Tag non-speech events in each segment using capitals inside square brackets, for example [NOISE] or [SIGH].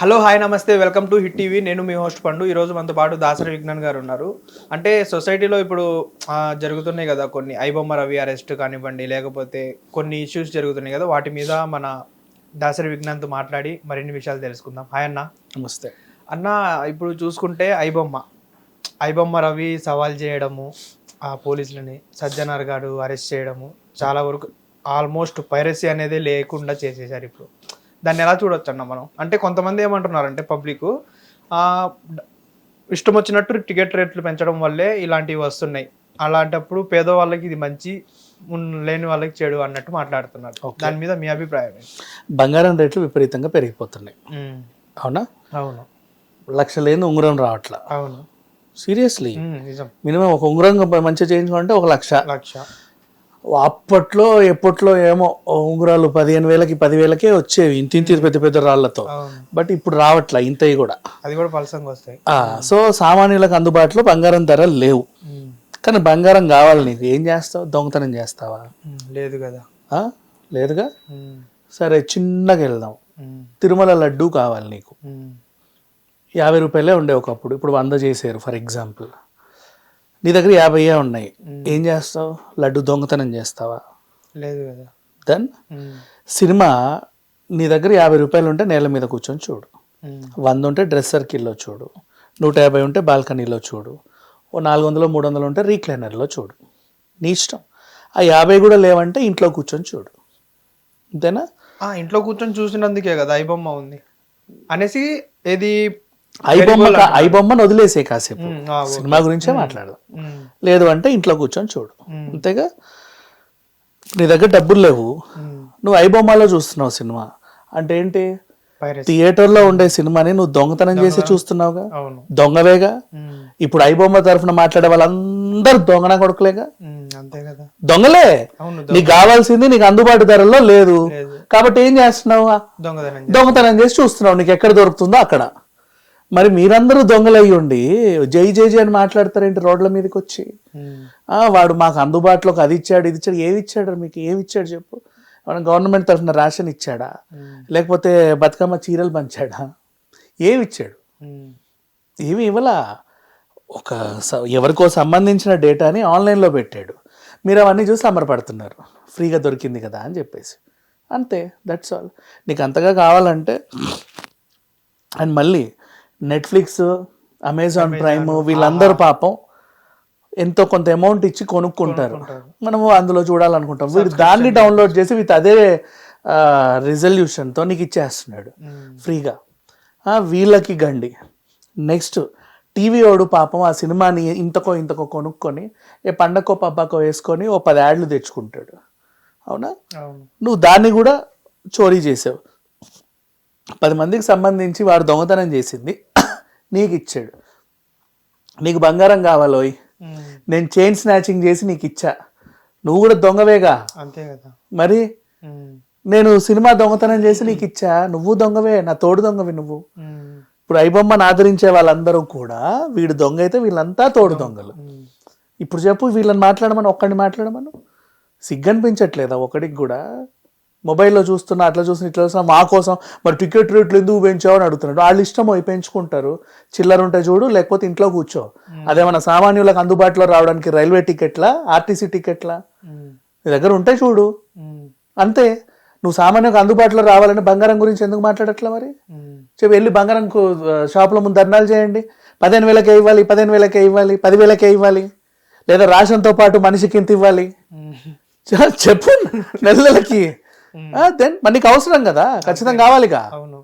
Hello hi నమస్తే welcome to hit TV. నేను మీ హోస్ట్ పండు. ఈ రోజు మనతో పాటు దాసరి విజ్ఞాన్ గారు ఉన్నారు. అంటే సొసైటీలో ఇప్పుడు జరుగుతున్నాయి కదా కొన్ని. ఐబొమ్మ రవి అరెస్ట్ కానివ్వండి లేకపోతే కొన్ని ఇష్యూస్ జరుగుతున్నాయి కదా. వాటి మీద మన దాసరి విజ్ఞాన్తో మాట్లాడి మరిన్ని విషయాలు తెలుసుకుందాం. హాయ్ అన్న. నమస్తే. అన్న ఇప్పుడు చూసుకుంటే ఐబొమ్మ. ఐబొమ్మ రవి సవాల్ చేయడము ఆ పోలీసులని సజ్జనార్ గారు అరెస్ట్ చేయడము చాలా వరకు ఆల్మోస్ట్ పైరసీ అనేది లేకుండా చేసేసారు ఇప్పుడు. దాన్ని ఎలా చూడొచ్చు అన్న మనం? అంటే కొంతమంది ఏమంటున్నారంటే పబ్లిక్ ఇష్టం వచ్చినట్టు టికెట్ రేట్లు పెంచడం వల్లే ఇలాంటివి వస్తున్నాయి. అలాంటప్పుడు పేదవాళ్ళకి ఇది మంచి లేని వాళ్ళకి చెడు అన్నట్టు మాట్లాడుతున్నారు. దాని మీద మీ అభిప్రాయం? బంగారం రేట్లు విపరీతంగా పెరిగిపోతున్నాయి. అవునా? అవును. లక్ష లేని ఉంగరం రావట్లా. అవును. సీరియస్లీ? మినిమం ఒక ఉంగరం మంచిగా చేయించుకుంటే ఒక లక్ష. లక్ష. అప్పట్లో ఎప్పట్లో ఏమో ఉంగరాలు పదిహేను వేలకి పదివేలకే వచ్చేవి ఇంత ఇంత పెద్ద పెద్ద రాళ్ళతో. బట్ ఇప్పుడు రావట్లా ఇంతవి కూడా. అది కూడా పలసంగా వస్తాయి. సో సామాన్యులకు అందుబాటులో బంగారం ధరలు లేవు. కానీ బంగారం కావాలి నీకు. ఏం చేస్తావు? దొంగతనం చేస్తావా? లేదు కదా? లేదుగా? సరే చిన్నగా వెళ్దాం. తిరుమల లడ్డు కావాలి నీకు. యాభై రూపాయలే ఉండే ఒకప్పుడు. ఇప్పుడు వంద చేశారు ఫర్ ఎగ్జాంపుల్. నీ దగ్గర యాభైయే ఉన్నాయి. ఏం చేస్తావు? లడ్డు దొంగతనం చేస్తావా? లేదు కదా. దెన్ సినిమా నీ దగ్గర యాభై రూపాయలు ఉంటే నేల మీద కూర్చొని చూడు. వంద ఉంటే డ్రెస్ సర్కిల్లో చూడు. నూట యాభై ఉంటే బాల్కనీలో చూడు. ఓ నాలుగు వందలు మూడు వందలు ఉంటే రీక్లైనర్లో చూడు. నీ ఇష్టం. ఆ యాభై కూడా లేవంటే ఇంట్లో కూర్చొని చూడు. అంతేనా ఇంట్లో కూర్చొని చూసినందుకే కదా ఐబొమ్మ ఉంది. అనేసి ఏది ఐబొమ్మ ఐబొమ్మను వదిలేసే కాసేపు. సినిమా గురించే మాట్లాడదాం. లేదు అంటే ఇంట్లో కూర్చొని చూడు. అంతేగా? నీ దగ్గర డబ్బులు లేవు. నువ్వు ఐబొమ్మలో చూస్తున్నావు సినిమా. అంటే ఏంటి? థియేటర్లో ఉండే సినిమాని నువ్వు దొంగతనం చేసి చూస్తున్నావుగా? దొంగవేగా? ఇప్పుడు ఐబొమ్మ తరఫున మాట్లాడే వాళ్ళందరూ దొంగన కొడుకులేగా? దొంగలే? నీకు కావాల్సింది నీకు అందుబాటు ధరల్లో లేదు. కాబట్టి ఏం చేస్తున్నావు. దొంగతనం చేసి చూస్తున్నావు. నీకు ఎక్కడ దొరుకుతుందో అక్కడ. మరి మీరందరూ దొంగలయ్యి ఉండి జై జై జై అని మాట్లాడతారేంటి రోడ్ల మీదకి వచ్చి ఆ, వాడు మాకు అందుబాటులోకి అది ఇచ్చాడు ఇది ఇచ్చాడు ఏమి ఇచ్చాడు మీకు? ఏమి ఇచ్చాడు చెప్పు. మన గవర్నమెంట్ తరఫున రేషన్ ఇచ్చాడా? ఉమ్, లేకపోతే బతుకమ్మ చీరలు పంచాడా? ఏమి ఇచ్చాడు? ఉమ్, ఏమి ఇవ్వలా? ఒక ఎవరికో సంబంధించిన డేటాని ఆన్లైన్లో పెట్టాడు. మీరు అవన్నీ చూసి అమరపడుతున్నారు. ఫ్రీగా దొరికింది కదా అని చెప్పేసి. అంతే దట్స్ ఆల్ నీకు అంతగా కావాలంటే అండ్ మళ్ళీ నెట్ఫ్లిక్స్ అమెజాన్ ప్రైమ్ వీళ్ళందరూ పాపం ఎంతో కొంత అమౌంట్ ఇచ్చి కొనుక్కుంటారు. మనము అందులో చూడాలనుకుంటాం. వీడు దాన్ని డౌన్లోడ్ చేసి విత్ అదే రిజల్యూషన్తో నీకు ఇచ్చేస్తున్నాడు. ఫ్రీగా. వీళ్ళకి గండి. నెక్స్ట్ టీవీ వాడు పాపం ఆ సినిమాని ఇంతకో ఇంతకో కొనుక్కొని ఏ పండకో పబ్బాకో వేసుకొని ఓ పది యాడ్లు తెచ్చుకుంటాడు. అవును. నువ్వు దాన్ని కూడా చోరీ చేసావు. పది మందికి సంబంధించి వాడు దొంగతనం చేసింది. [COUGHS] నీకు ఇచ్చాడు నీకు బంగారం కావాలోయ్ నేను చైన్ స్నాచింగ్ చేసి నీకు ఇచ్చా నువ్వు కూడా దొంగవేగా? అంతే కదా. మరి? నేను సినిమా దొంగతనం చేసి నీకు ఇచ్చా నువ్వు దొంగవే నా తోడు దొంగవి నువ్వు. ఇప్పుడు ఐబొమ్మను ఆదరించే వాళ్ళందరూ కూడా వీడు దొంగ అయితే వీళ్ళంతా తోడు దొంగలు. ఇప్పుడు చెప్పు వీళ్ళని మాట్లాడమని ఒక్కడిని మాట్లాడమను. సిగ్గనిపించట్లేదా ఒకడికి కూడా? మొబైల్లో చూస్తున్నా అట్లా చూస్తున్నా ఇట్లా చూస్తున్నా మా కోసం మరి టికెట్ రేట్లు ఎందుకు పెంచావు అని అడుగుతున్నాడు. వాళ్ళు ఇష్టం పెంచుకుంటారు. చిల్లర ఉంటే చూడు లేకపోతే ఇంట్లో కూర్చో. అదేమన్నా సామాన్యులకు అందుబాటులో రావడానికి రైల్వే టికెట్లా ఆర్టీసీ టికెట్లా? నీ దగ్గర ఉంటే చూడు. అంతే. నువ్వు సామాన్యులకు అందుబాటులో రావాలని బంగారం గురించి ఎందుకు మాట్లాడట్లా మరి? చెప్పి వెళ్ళి బంగారం షాపుల ముందు ధర్నాలు చేయండి. పదిహేను వేలకే ఇవ్వాలి పదిహేను వేలకే ఇవ్వాలి పదివేలకే ఇవ్వాలి. లేదా రాషన్తో పాటు మనిషికి ఇంత ఇవ్వాలి. చెప్పు నెలలకి దెన్ మనకి అవసరం కదా ఖచ్చితంగా కావాలిగా. అవును.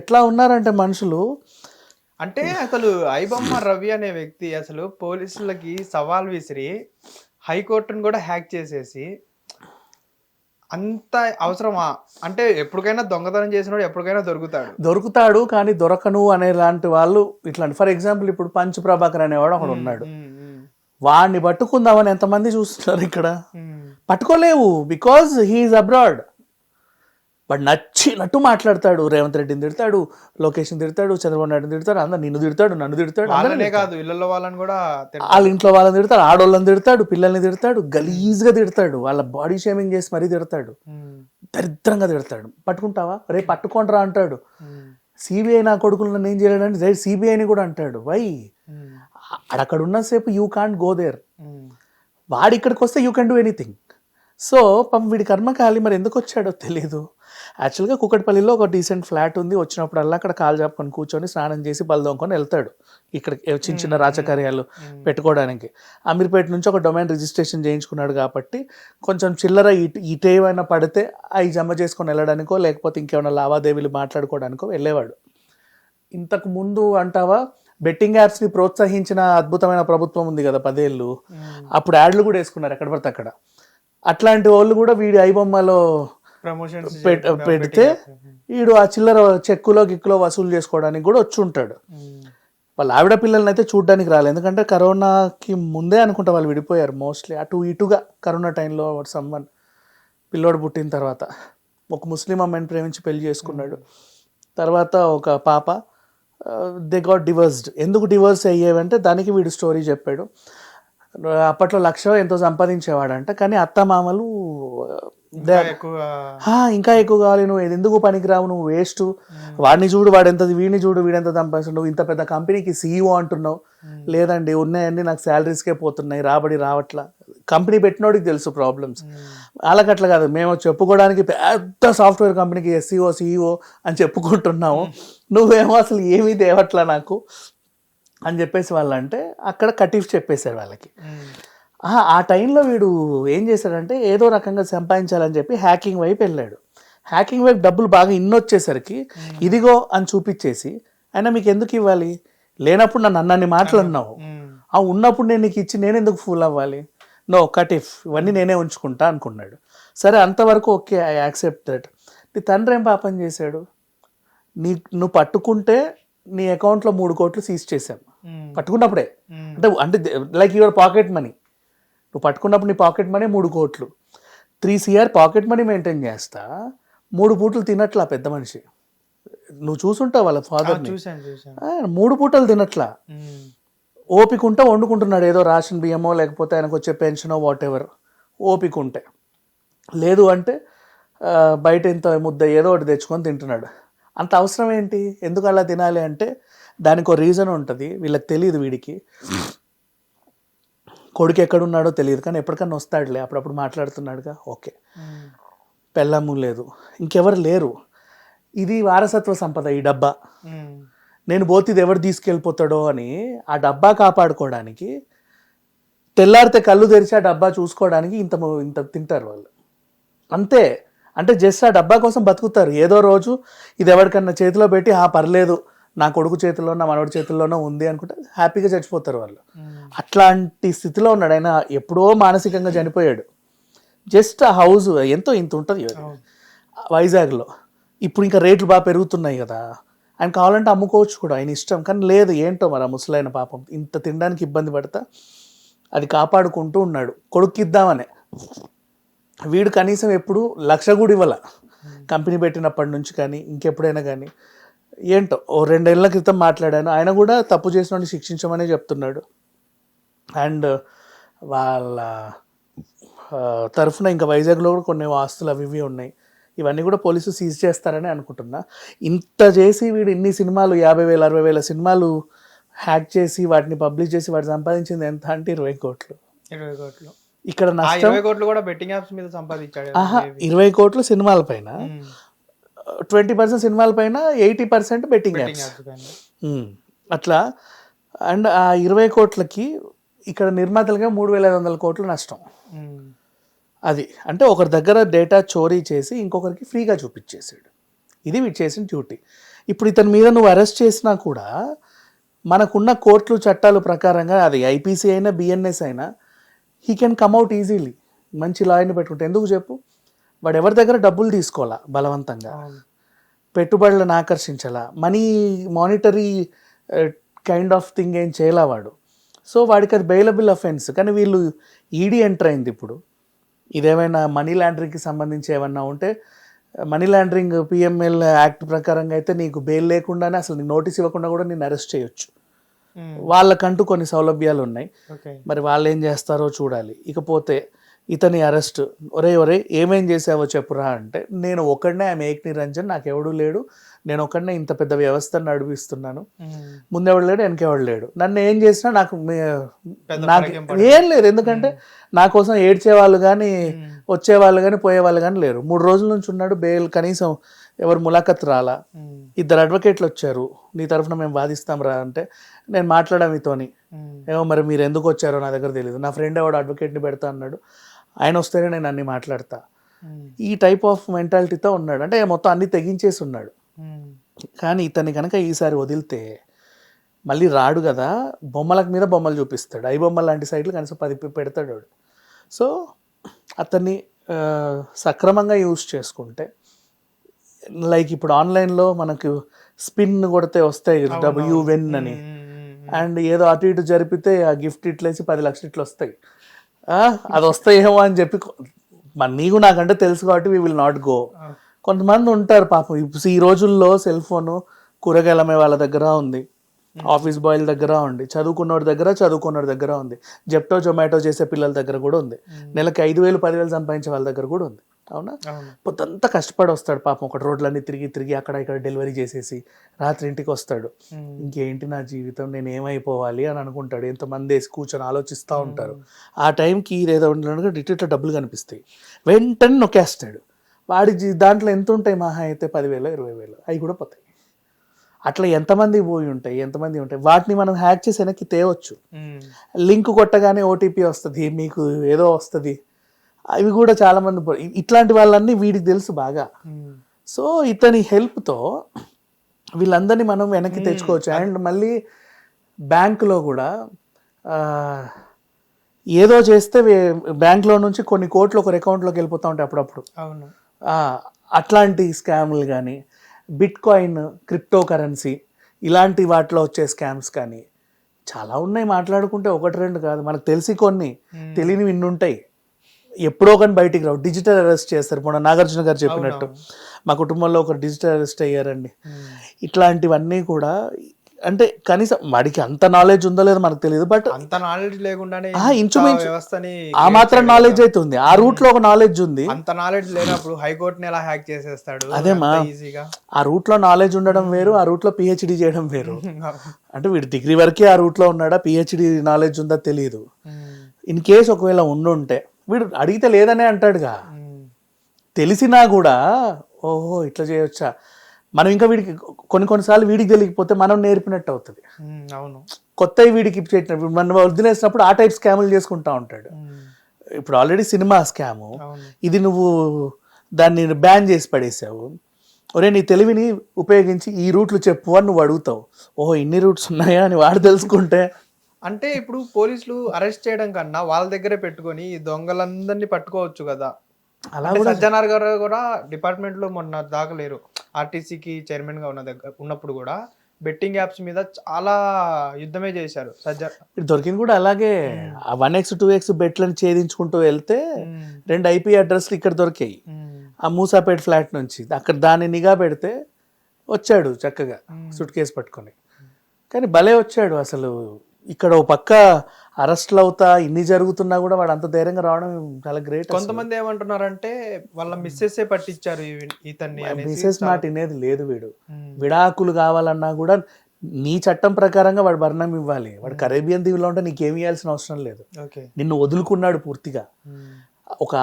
ఎట్లా ఉన్నారంటే మనుషులు? అంటే అసలు ఐబొమ్మ రవి అనే వ్యక్తి అసలు పోలీసులకి సవాల్ విసిరి హైకోర్టును కూడా హ్యాక్ చేసేసి అంత అవసరమా? అంటే ఎప్పటికైనా దొంగతనం చేసినోడు ఎప్పటికైనా దొరుకుతాడు. దొరుకుతాడు కానీ దొరకను అనే లాంటి వాళ్ళు ఇట్లాంటి. ఫర్ ఎగ్జాంపుల్ ఇప్పుడు పంచ్ ప్రభాకర్ అనేవాడు ఒకడు ఉన్నాడు. వాడిని పట్టుకుందామని ఎంతమంది చూస్తున్నారు ఇక్కడ? పట్టుకోలేవు because he is abroad but నచ్చినట్టు మాట్లాడతాడు. రేవంత్ రెడ్డిని తిడతాడు లోకేష్ని తిడతాడు చంద్రబాబు నాయుడుని తిడతాడు అందరు నిన్ను తిడతాడు నన్ను తిడతాడు కాదు ఇళ్ళల్లో వాళ్ళని కూడా. వాళ్ళ ఇంట్లో వాళ్ళని తిడతాడు ఆడోళ్ళని తిడతాడు పిల్లల్ని తిడతాడు గలీజ్గా తిడతాడు. వాళ్ళ బాడీ షేమింగ్ చేసి మరీ తిడతాడు. దరిద్రంగా తిడతాడు. పట్టుకుంటావా? రేపు పట్టుకుంటారా అంటాడు. సిబిఐ నా కొడుకులను ఏం చేయలేడంటే సిబిఐని కూడా అంటాడు. వై అక్కడ ఉన్నసేపు యూ కాంట్ గో దేర్ వాడు ఇక్కడికి వస్తే you can do anything so పాపం వీడి కర్మకాలి మరి ఎందుకు వచ్చాడో తెలియదు యాక్చువల్గా కుక్కటిపల్లిలో ఒక డీసెంట్ ఫ్లాట్ ఉంది. వచ్చినప్పుడల్లా అక్కడ కాలు చాపుకొని కూర్చొని స్నానం చేసి బలు దొంగకొని వెళ్తాడు. ఇక్కడ చిన్న చిన్న రాజకార్యాలు పెట్టుకోవడానికి. అమీర్పేట నుంచి ఒక డొమైన్ రిజిస్ట్రేషన్ చేయించుకున్నాడు కాబట్టి కొంచెం చిల్లర ఇటు ఇటేమైనా పడితే అవి జమ చేసుకొని వెళ్ళడానికో లేకపోతే ఇంకేమైనా లావాదేవీలు మాట్లాడుకోవడానికో వెళ్ళేవాడు. ఇంతకు ముందు అంటావా? బెట్టింగ్ యాప్స్ని ప్రోత్సహించిన అద్భుతమైన ప్రభుత్వం ఉంది కదా పదేళ్ళు. అప్పుడు యాడ్లు కూడా వేసుకున్నారు ఎక్కడ పడితే అక్కడ. అట్లాంటి వాళ్ళు కూడా వీడి ఐబొమ్మలో పెడితే వీడు ఆ చిల్లర చెక్కులో గిక్కులో వసూలు చేసుకోవడానికి కూడా వచ్చి ఉంటాడు ఉమ్, వాళ్ళ ఆవిడ పిల్లల్ని అయితే చూడడానికి రాలేదు. ఎందుకంటే కరోనాకి ముందే అనుకుంటా వాళ్ళు విడిపోయారు మోస్ట్లీ. అటు ఇటుగా కరోనా టైంలో సమ్మన్ పిల్లోడు పుట్టిన తర్వాత. ఒక ముస్లిం అమ్మాయిని ప్రేమించి పెళ్ళి చేసుకున్నాడు. తర్వాత ఒక పాప దే గాట్ డివర్స్డ్ ఎందుకు డివర్స్ అయ్యేవంటే దానికి వీడు స్టోరీ చెప్పాడు. అప్పట్లో లక్ష ఎంతో సంపాదించేవాడంట కానీ అత్త మామలు ఇంకా ఎక్కువ "హా, ఇంకా ఎక్కువ కావాలి నువ్వు ఇది ఎందుకు పనికిరావు నువ్వు వేస్ట్. వాడిని చూడు వాడు ఎంత వీడిని చూడు వీడెంత సంపాదించు నువ్వు ఇంత పెద్ద కంపెనీకి సీఈఓ అంటున్నావు. లేదండి ఉన్నాయన్నీ నాకు శాలరీస్కే పోతున్నాయి రాబడి రావట్లా. కంపెనీ పెట్టినోడికి తెలుసు ప్రాబ్లమ్స్. వాళ్ళకి అట్లా కాదు మేము చెప్పుకోవడానికి పెద్ద సాఫ్ట్వేర్ కంపెనీకి ఎస్సీఓ సీఈఓ అని చెప్పుకుంటున్నాము. నువ్వేమో అసలు ఏమీ తేవట్లా నాకు. అని చెప్పేసి వాళ్ళంటే అక్కడ కటీఫ్ చెప్పేశారు వాళ్ళకి. ఆ టైంలో వీడు ఏం చేశాడంటే ఏదో రకంగా సంపాదించాలని చెప్పి హ్యాకింగ్ వైపు వెళ్ళాడు. హ్యాకింగ్ వైపు డబ్బులు బాగా ఇన్నొచ్చేసరికి ఇదిగో అని చూపించేసి అయినా మీకు ఎందుకు ఇవ్వాలి? లేనప్పుడు నన్ను అన్నన్ని మాటలు అన్నావు. ఉమ్, ఆ ఉన్నప్పుడు నేను నీకు ఇచ్చి నేను ఎందుకు ఫూల్ అవ్వాలి? నో కటిఫ్ ఇవన్నీ నేనే ఉంచుకుంటా అనుకున్నాడు. సరే అంతవరకు ఓకే ఐ యాక్సెప్ట్ దట్ నీ తండ్రి ఏం పాపం చేశాడు? నీ నువ్వు పట్టుకుంటే నీ అకౌంట్లో మూడు కోట్లు సీజ్ చేశాం పట్టుకున్నప్పుడే అంటే అంటే లైక్ యువర్ పాకెట్ మనీ నువ్వు పట్టుకున్నప్పుడు నీ పాకెట్ మనీ మూడు కోట్లు. Three CR pocket money maintain చేస్తా మూడు పూటలు తినట్లా పెద్ద మనిషి. నువ్వు చూసుంటావు వాళ్ళ చూశాను మూడు పూటలు తినట్లా. ఓపిక ఉంటే వండుకుంటున్నాడు ఏదో రాషన్ బియ్యమో లేకపోతే ఆయనకు వచ్చే పెన్షనో వాట్ ఎవర్ ఓపిక ఉంటే లేదు అంటే బయట ఇంత ముద్ద ఏదో ఒకటి తెచ్చుకొని తింటున్నాడు. అంత అవసరం ఏంటి? ఎందుకు అలా తినాలి అంటే దానికి ఒక రీజన్ ఉంటుంది. వీళ్ళకి తెలియదు వీడికి. కొడుకు ఎక్కడున్నాడో తెలియదు. కానీ ఎప్పటికన్నా వస్తాడులే. అప్పుడప్పుడు మాట్లాడుతున్నాడుగా. ఓకే. పెళ్ళము లేదు. ఇంకెవరు లేరు. ఇది వారసత్వ సంపద ఈ డబ్బా. నేను పోతే ఇది ఎవరు తీసుకెళ్ళిపోతాడో అని ఆ డబ్బా కాపాడుకోవడానికి తెల్లారితే కళ్ళు తెరిచి ఆ డబ్బా చూసుకోవడానికి ఇంత ఇంత తింటారు వాళ్ళు. అంతే. అంటే జస్ట్ ఆ డబ్బా కోసం బతుకుతారు. ఏదో రోజు ఇది ఎవరికన్నా చేతిలో పెట్టి ఆ పర్లేదు. నా కొడుకు చేతిలో నా మనవడి చేతుల్లోనో ఉంది అనుకుంటే హ్యాపీగా చచ్చిపోతారు వాళ్ళు. అట్లాంటి స్థితిలో ఉన్నాడు. ఆయన ఎప్పుడో మానసికంగా చనిపోయాడు. జస్ట్ ఆ హౌస్ ఎంతో ఇంత ఉంటుంది. వైజాగ్లో. ఇప్పుడు ఇంకా రేట్లు బాగా పెరుగుతున్నాయి కదా. ఆయన కావాలంటే అమ్ముకోవచ్చు కూడా. ఆయన ఇష్టం. కానీ లేదు ఏంటో మరి ఆ ముసలైన పాపం. ఇంత తినడానికి ఇబ్బంది పడతా అది కాపాడుకుంటూ ఉన్నాడు. కొడుక్కి ఇద్దామనే వీడు కనీసం ఎప్పుడు లక్ష కూడా ఇవ్వాల. కంపెనీ పెట్టినప్పటి నుంచి కానీ ఇంకెప్పుడైనా కానీ. ఏంటో ఓ రెండేళ్ళ క్రితం మాట్లాడాను. ఆయన కూడా తప్పు చేసిన వాడిని శిక్షించమనే చెప్తున్నాడు. అండ్ వాళ్ళ తరఫున ఇంకా వైజాగ్లో కూడా కొన్ని ఆస్తులు అవి ఇవి ఉన్నాయి. ఇవన్నీ కూడా పోలీసు సీజ్ చేస్తారని అనుకుంటున్నా. ఇంత చేసి వీడు ఇన్ని సినిమాలు యాభై వేల అరవై వేల సినిమాలు హ్యాక్ చేసి వాటిని పబ్లిష్ చేసి వాడు సంపాదించింది ఎంత అంటే ఇరవై కోట్లు. ఇరవై కోట్లు. ఇక్కడ నష్టం ఇరవై కోట్లు కూడా బెట్టింగ్ యాప్స్ మీద సంపాదించాడు. ఇరవై కోట్లు సినిమాల పైన. ట్వంటీ పర్సెంట్ సినిమాల పైన eighty percent betting apps. Um, అట్లా. అండ్ ఆ ఇరవై కోట్లకి ఇక్కడ నిర్మాతలుగా మూడు వేల ఐదు వందల కోట్లు నష్టం. ఉమ్, అది. అంటే ఒకరి దగ్గర డేటా చోరీ చేసి ఇంకొకరికి ఫ్రీగా చూపించేసాడు. ఇది వీడు చేసిన డ్యూటీ ఇప్పుడు ఇతని మీద నువ్వు అరెస్ట్ చేసినా కూడా మనకున్న కోర్టులు చట్టాలు ప్రకారంగా అది ఐపీసీ అయినా బిఎన్ఎస్ అయినా హీ కెన్ కమ్అట్ ఈజీలీ మంచి లాయర్ని పెట్టుకుంటే. ఎందుకు చెప్పు? వాడు ఎవరి దగ్గర డబ్బులు తీసుకోవాలా బలవంతంగా. పెట్టుబడులను ఆకర్షించాలా? Money monetary kind of thing ఏం చేయలా వాడు? సో వాడికి అది బెయిలబుల్ అఫెన్స్. కానీ వీళ్ళు ఈడీ ఎంటర్ అయింది ఇప్పుడు. ఇదేమైనా మనీ లాండరింగ్కి సంబంధించి ఏమన్నా ఉంటే మనీ లాండరింగ్ పిఎంఎల్ యాక్ట్ ప్రకారంగా అయితే నీకు బెయిల్ లేకుండానే అసలు నీకు నోటీస్ ఇవ్వకుండా కూడా నేను అరెస్ట్ చేయొచ్చు. వాళ్ళకంటూ కొన్ని సౌలభ్యాలు ఉన్నాయి. మరి వాళ్ళు ఏం చేస్తారో చూడాలి. ఇకపోతే ఇతని అరెస్ట్. ఒరే ఒరే ఏమేం చేసావో చెప్పురా అంటే నేను ఒకడినే ఆమె ఏక్ నిరంజన్ నాకు ఎవడు లేడు. నేను ఒకడినే ఇంత పెద్ద వ్యవస్థను నడిపిస్తున్నాను. ముందెవడు లేడు వెనకెవడు లేడు. నన్ను ఏం చేసినా నాకు నాకు ఏం లేదు. ఎందుకంటే నా కోసం ఏడ్చే వాళ్ళు కానీ వచ్చే వాళ్ళు కానీ పోయే వాళ్ళు కానీ లేరు. మూడు రోజుల నుంచి ఉన్నాడు బెయిల్ కనీసం ఎవరు ములాఖత్ రాలా. ఇద్దరు అడ్వకేట్లు వచ్చారు. నీ తరఫున మేము వాదిస్తాం రా అంటే నేను మాట్లాడా మీతోని. ఏమో మరి మీరు ఎందుకు వచ్చారో నా దగ్గర తెలియదు నా ఫ్రెండ్ ఎవడు అడ్వకేట్ని పెడతా అన్నాడు. ఆయన వస్తేనే నేను అన్ని మాట్లాడతా. ఈ టైప్ ఆఫ్ మెంటాలిటీతో ఉన్నాడు. అంటే మొత్తం అన్ని తెగించేసి ఉన్నాడు. కానీ ఇతన్ని కనుక ఈసారి వదిలితే మళ్ళీ రాడు కదా. బొమ్మలకు మీద బొమ్మలు చూపిస్తాడు. ఐ బొమ్మల లాంటి సైట్లు కనీసం పది పెడతాడు వాడు. సో అతన్ని సక్రమంగా యూజ్ చేసుకుంటే లైక్ ఇప్పుడు ఆన్లైన్లో మనకు స్పిన్ కొడితే వస్తాయి డబ్ల్యూ వెన్ అని. అండ్ ఏదో అటు ఇటు జరిపితే ఆ గిఫ్ట్ ఇట్లేసి పది లక్షలు ఇట్లు వస్తాయి అది వస్తాయేమో అని చెప్పి మన నీకు నాకంటే తెలుసు కాబట్టి వీ విల్ నాట్ గో కొంతమంది ఉంటారు పాపం. ఈ రోజుల్లో సెల్ ఫోన్ కూరగాయలు వాళ్ళ దగ్గర ఉంది. ఆఫీస్ బాయ్ల దగ్గర ఉంది. చదువుకున్నోడి దగ్గర చదువుకున్నోడి దగ్గర ఉంది. జెప్టో జొమాటో చేసే పిల్లల దగ్గర కూడా ఉంది. నెలకి ఐదు వేలు పదివేలు సంపాదించే వాళ్ళ దగ్గర కూడా ఉంది. అవునా? పొద్దంతా కష్టపడి వస్తాడు పాపం. ఒక రోడ్లన్నీ తిరిగి తిరిగి అక్కడ ఇక్కడ డెలివరీ చేసేసి రాత్రి ఇంటికి వస్తాడు. ఇంకేంటి నా జీవితం? నేను ఏమైపోవాలి అని అనుకుంటాడు. ఎంతమంది వేసి కూర్చొని ఆలోచిస్తూ ఉంటారు. ఆ టైంకి ఏదో ఉండగా ఇట్లా డబ్బులు కనిపిస్తాయి. వెంటనే నొక్కేస్తాడు. వాడి దాంట్లో ఎంత ఉంటాయి మహా అయితే పదివేలు ఇరవై వేలు? అవి కూడా పోతాయి. అట్లా ఎంతమంది పోయి ఉంటాయి ఎంతమంది ఉంటాయి? వాటిని మనం హ్యాక్ చేసి వెనక్కి తేవచ్చు. లింక్ కొట్టగానే ఓటీపీ వస్తుంది మీకు ఏదో వస్తుంది. అవి కూడా చాలా మంది పో- ఇ- ఇట్లాంటి వాళ్ళన్నీ వీడికి తెలుసు బాగా. సో ఇతని హెల్ప్తో వీళ్ళందరినీ మనం వెనక్కి తెచ్చుకోవచ్చు. అండ్ మళ్ళీ బ్యాంకులో కూడా ఏదో చేస్తే బ్యాంకులో నుంచి కొన్ని కోట్లు ఒకరి అకౌంట్లోకి వెళ్ళిపోతూ ఉంటాయి అప్పుడప్పుడు. అవును. అట్లాంటి స్కామ్లు కానీ బిట్ కాయిన్ క్రిప్టో కరెన్సీ ఇలాంటి వాటిలో వచ్చే స్కామ్స్ కానీ చాలా ఉన్నాయి మాట్లాడుకుంటే ఒకటి రెండు కాదు. మనకు తెలిసి కొన్ని తెలియనివి ఇన్ని ఉంటాయి ఎప్పుడో కానీ బయటికి రావు. డిజిటల్ అరెస్ట్ చేస్తారు. మొన్న నాగార్జున గారు చెప్పినట్టు. మా కుటుంబంలో ఒకరు డిజిటల్ అరెస్ట్ అయ్యారండి. ఇట్లాంటివన్నీ కూడా అంటే కనీసం వాడికి అంత నాలెడ్జ్ ఉందో లేదో మనకు తెలియదు బట్ అంత నాలెడ్జ్ లేకుండానే ఇంచుమించు వ్యవస్థని ఆ మాత్రం నాలెడ్జ్ అయితే ఉంది. ఆ రూట్లో ఒక నాలెడ్జ్ ఉంది. అంత నాలెడ్జ్ లేనప్పుడు హైకోర్టుని ఎలా హ్యాక్ చేసేస్తాడు? అదేమా. ఈజీగా ఆ రూట్లో నాలెడ్జ్ ఉండడం వేరు ఆ రూట్లో పిహెచ్డి చేయడం వేరు. అంటే వీడు డిగ్రీ వరకే ఆ రూట్లో ఉన్నాడా? పిహెచ్డి నాలెడ్జ్ ఉందా? తెలియదు. ఇన్ కేస్ ఒకవేళ ఉండుంటే వీడు అడిగితే లేదనే అంటాడుగా. తెలిసినా కూడా ఓహో ఇట్లా చేయొచ్చా? మనం ఇంకా వీడికి కొన్ని కొన్నిసార్లు వీడికి తెలియకపోతే మనం నేర్పినట్టు అవుతుంది. అవును. కొత్త వీడికి పెట్టినప్పుడు మనం వదిలేసినప్పుడు ఆ టైప్ స్కాములు చేసుకుంటా ఉంటాడు. ఇప్పుడు ఆల్రెడీ సినిమా స్కాము. ఇది నువ్వు దాన్ని బ్యాన్ చేసి పడేసావు. ఒరే నీ తెలివిని ఉపయోగించి ఈ రూట్లు చెప్పు అని నువ్వు అడుగుతావు. ఓహో ఇన్ని రూట్స్ ఉన్నాయా అని వాడు తెలుసుకుంటే అంటే ఇప్పుడు పోలీసులు అరెస్ట్ చేయడం కన్నా వాళ్ళ దగ్గరే పెట్టుకొని ఈ దొంగలందరినీ పట్టుకోవచ్చు కదా. అలా అంటే సజ్జనార్ గారు కూడా డిపార్ట్మెంట్లో మొన్న దాకా లేరు. ఆర్టీసీకి చైర్మన్గా ఉన్న దగ్గర ఉన్నప్పుడు కూడా బెట్టింగ్ యాప్స్ మీద చాలా యుద్ధమే చేశారు సజ్జ దొరికింది కూడా అలాగే ఆ వన్ ఎక్స్ టూ ఎక్స్ బెట్లను ఛేదించుకుంటూ వెళ్తే రెండు ఐపీ అడ్రస్లు ఇక్కడ దొరికాయి. ఆ మూసాపేట ఫ్లాట్ నుంచి. అక్కడ దాన్ని నిఘా పెడితే వచ్చాడు చక్కగా. సుట్ కేసు పట్టుకొని. కానీ భలే వచ్చాడు అసలు. ఇక్కడ ఓ పక్క అరెస్ట్లు అవుతా ఇన్ని జరుగుతున్నా కూడా వాడు అంత ధైర్యంగా రావడం చాలా గ్రేట్ కొంతమంది ఏమంటున్నారంటే వాళ్ళ మిస్సెస్ పట్టించారు ఇతన్ని అనేసి మిసెస్ మాట వినేది లేదు వీడు. విడాకులు కావాలన్నా కూడా నీ చట్టం ప్రకారంగా వాడు భరణం ఇవ్వాలి. వాడు కరేబియన్ దీవులో ఉంటే నీకేమి ఇవ్వాల్సిన అవసరం లేదు. నిన్ను వదులుకున్నాడు పూర్తిగా. ఒక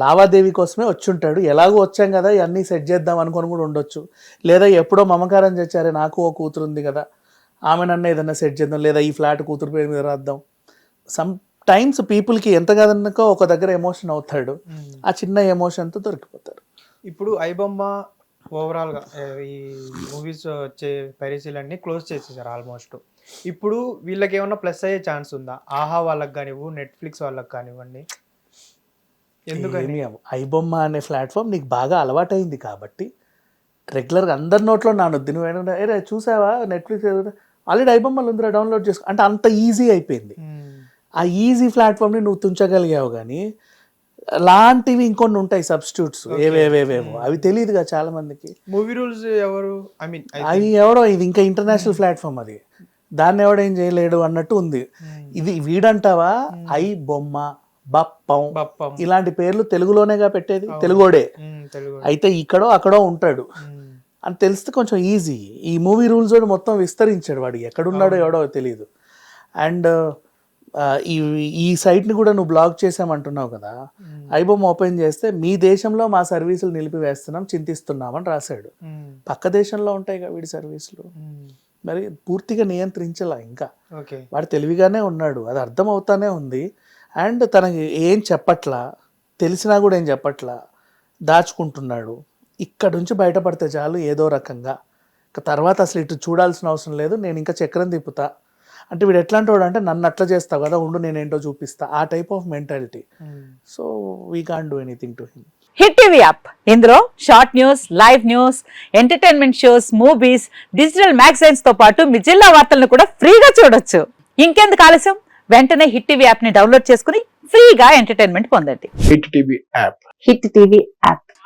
లావాదేవీ కోసమే వచ్చుంటాడు. ఎలాగో వచ్చాం కదా ఇవన్నీ సెట్ చేద్దాం అనుకొని కూడా ఉండొచ్చు. లేదా ఎప్పుడో మమకారం చేశారే నాకు ఓ కూతురు ఉంది కదా. ఆమె నన్ను ఏదన్నా సెట్ చేద్దాం లేదా ఈ ఫ్లాట్ కూతురు పేరు మీద రాద్దాం. సమ్ టైమ్స్ పీపుల్కి ఎంత కాదన్నాకో ఒక దగ్గర ఎమోషన్ అవుతాడు. ఆ చిన్న ఎమోషన్తో దొరికిపోతారు. ఇప్పుడు ఐబొమ్మ ఓవరాల్గా ఏ, ఈ మూవీస్ వచ్చే పైరసీలన్నీ క్లోజ్ చేసేసారు ఆల్మోస్ట్. ఇప్పుడు వీళ్ళకి ఏమన్నా ప్లస్ అయ్యే ఛాన్స్ ఉందా? ఆహా వాళ్ళకి కానివ్వు నెట్ఫ్లిక్స్ వాళ్ళకి కానివ్వండి. ఎందుకని. ఐబొమ్మ అనే ప్లాట్ఫామ్ నీకు బాగా అలవాటైంది కాబట్టి రెగ్యులర్గా అందరి నోట్లో నానొద్దు. నువ్వు ఏమన్నా, ఏ రే, చూసావా నెట్ఫ్లిక్స్ ఆల్రెడీ ఐబొమ్మలు ఉందిరా డౌన్లోడ్ చేసుకో అంటే అంత ఈజీ అయిపోయింది. ఆ ఈజీ ప్లాట్ఫామ్ని నువ్వు తుంచగలిగావు కానీ లాంటివి ఇంకొన్ని ఉంటాయి సబ్స్టిట్యూట్స్. ఏవేవేవేవో. అవి తెలియదుగా చాలా మందికి మూవీ రూల్స్ ఎవరు? ఐ మీన్ అవి ఎవడో ఇది ఇంకా ఇంటర్నేషనల్ ప్లాట్ఫామ్ అది. దాన్ని ఎవడేం చేయలేడు అన్నట్టు ఉంది. ఇది వీడంటావా? ఐ బొమ్మ బప్పం. బప్పం. ఇలాంటి పేర్లు తెలుగులోనేగా పెట్టేది? తెలుగోడే. అయితే ఇక్కడో అక్కడో ఉంటాడు. అని తెలిస్తే కొంచెం ఈజీ ఈ మూవీ రూల్స్ వాడు మొత్తం విస్తరించాడు వాడు. ఎక్కడున్నాడో ఎవడో తెలియదు అండ్ ఈ ఈ సైట్ని కూడా నువ్వు బ్లాక్ చేసామంటున్నావు కదా. ఐబొమ్ ఓపెన్ చేస్తే మీ దేశంలో మా సర్వీసులు నిలిపివేస్తున్నాం చింతిస్తున్నామని రాశాడు. పక్క దేశంలో ఉంటాయి కదా వీడి సర్వీసులు మరి పూర్తిగా నియంత్రించలా ఇంకా. వాడు తెలివిగానే ఉన్నాడు. అది అర్థం అవుతానే ఉంది. అండ్ తనకి ఏం చెప్పట్లా? తెలిసినా కూడా ఏం చెప్పట్లా? దాచుకుంటున్నాడు. ఇక్కడ నుంచి బయటపడితే చాలు ఏదో రకంగా. ఇక తర్వాత అసలు ఇటు చూడాల్సిన అవసరం లేదు నేను ఇంకా చక్రం తిప్పుతా. అంటే వీడు ఎట్లాంటి వాడు అంటే నన్ను అట్లా చేస్తావు కదా ఉండు నేనేంటో చూపిస్తా. ఆ type of mentality. Um, so we can do anything to him. Hit TV app. ఇందులో short news live news entertainment shows movies digital మ్యాగజైన్స్తో పాటు మీ జిల్లా వార్తలను కూడా ఫ్రీగా చూడొచ్చు. ఇంకెందుకు ఆలస్యం? వెంటనే హిట్ టీవీ యాప్ని డౌన్లోడ్ చేసుకుని ఫ్రీగా ఎంటర్టైన్మెంట్ పొందండి. Hit TV app. Hit TV app.